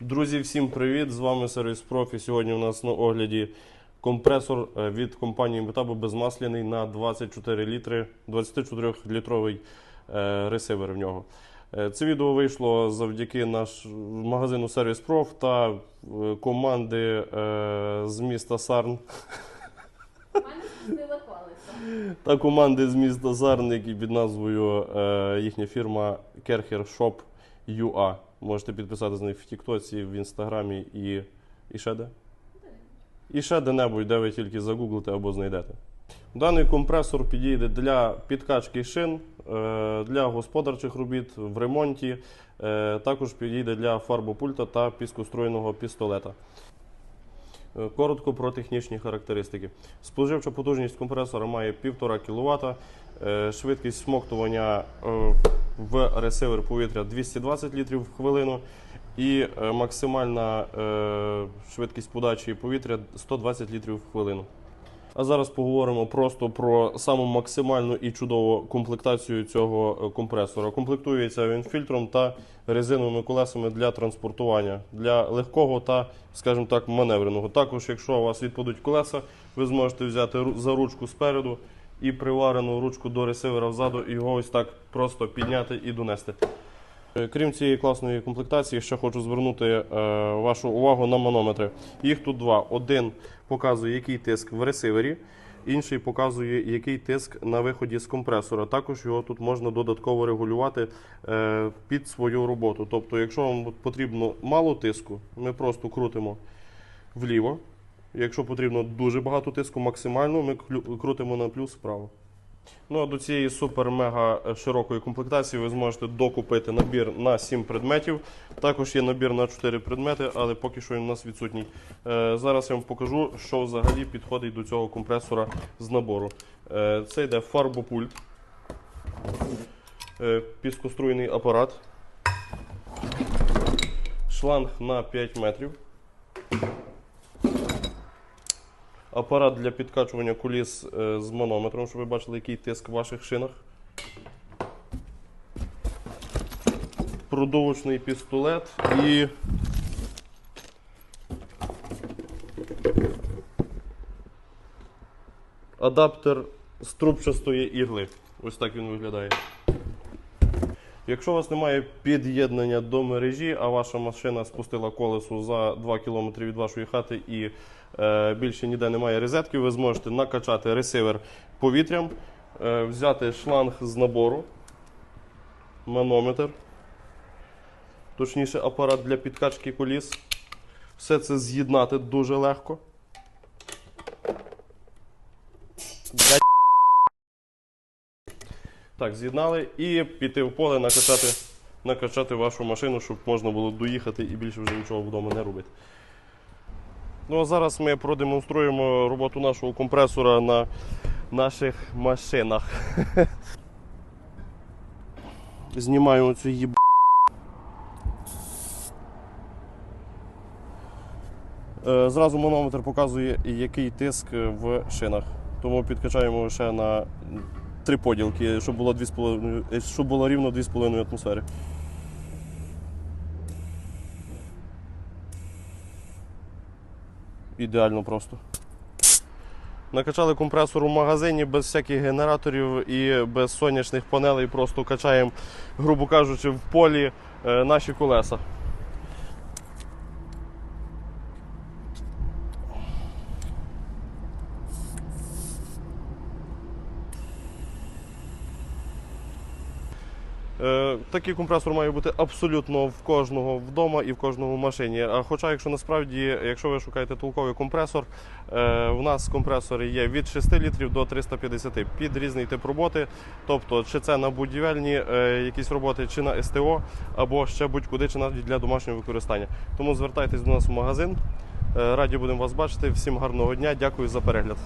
Друзі, всім привіт! З вами Сервіс Профі. Сьогодні у нас на огляді компресор е, від компанії Metabo безмасляний на 24 літри, 24-літровий е, ресивер в нього. Е, Це відео вийшло завдяки наш магазину Сервіс Проф та команди з міста Сарн. Та команди з міста Зарн, які під назвою їхня фірма Kercher Shop UA. Можете підписати з них в Тіктоці, в Інстаграмі і, і ще де? І ще де-небудь, де ви тільки загуглите або знайдете. Даний компресор підійде для підкачки шин, е, для господарчих робіт в ремонті, е, також підійде для фарбопульта та піскоструйного пістолета. Коротко про технічні характеристики. Споживча потужність компресора має 1,5 кВт, е, швидкість смоктування е, в ресивер повітря 220 літрів в хвилину і е, максимальна швидкість подачі повітря 120 літрів в хвилину. А зараз поговоримо просто про саму максимальну і чудову комплектацію цього е, компресора. Комплектується він фільтром та резиновими колесами для транспортування, для легкого та, скажімо так, маневреного. Також, якщо у вас відпадуть колеса, ви зможете взяти за ручку спереду і приварену ручку до ресивера взаду, і його ось так просто підняти і донести. Е, Крім цієї класної комплектації, ще хочу звернути е, вашу увагу на манометри. Їх тут два. Один показує, який тиск в ресивері, інший показує, який тиск на виході з компресора. Також його тут можна додатково регулювати е, під свою роботу. Тобто, якщо вам потрібно мало тиску, ми просто крутимо вліво. Якщо потрібно дуже багато тиску, максимально, ми крутимо на плюс вправо. Ну а до цієї супер-мега широкої комплектації ви зможете докупити набір на 7 предметів. Також є набір на 4 предмети, але поки що він у нас відсутній. Е, зараз я вам покажу, що взагалі підходить до цього компресора з набору. Е, це йде фарбопульт, е, піскоструйний апарат, шланг на 5 метрів. Апарат для підкачування куліс е, з манометром, щоб ви бачили, який тиск в ваших шинах. Продовжний пістолет і. Адаптер з трубчастої ігли. Ось так він виглядає. Якщо у вас немає під'єднання до мережі, а ваша машина спустила колесо за 2 км від вашої хати і е, більше ніде немає розетки, ви зможете накачати ресивер повітрям, е, взяти шланг з набору, манометр, точніше апарат для підкачки коліс. Все це з'єднати дуже легко. Так, з'єднали і піти в поле накачати, накачати вашу машину, щоб можна було доїхати і більше вже нічого вдома не робити. Ну а зараз ми продемонструємо роботу нашого компресора на наших машинах. Знімаємо цю їб. Е, Зразу манометр показує, який тиск в шинах. Тому підкачаємо ще на три поділки, щоб було, 2,5 е, щоб було рівно 2,5 атмосфери. Ідеально просто. Накачали компресор у магазині без всяких генераторів і без сонячних панелей, просто качаємо, грубо кажучи, в полі е, наші колеса. Такий компресор має бути абсолютно в кожного вдома і в кожному в машині. А хоча, якщо насправді, якщо ви шукаєте толковий компресор, е, в нас компресори є від 6 літрів до 350 під різний тип роботи. Тобто, чи це на будівельні е, якісь роботи, чи на СТО, або ще будь-куди, чи навіть для домашнього використання. Тому звертайтесь до нас в магазин. Е, Раді будемо вас бачити. Всім гарного дня. Дякую за перегляд.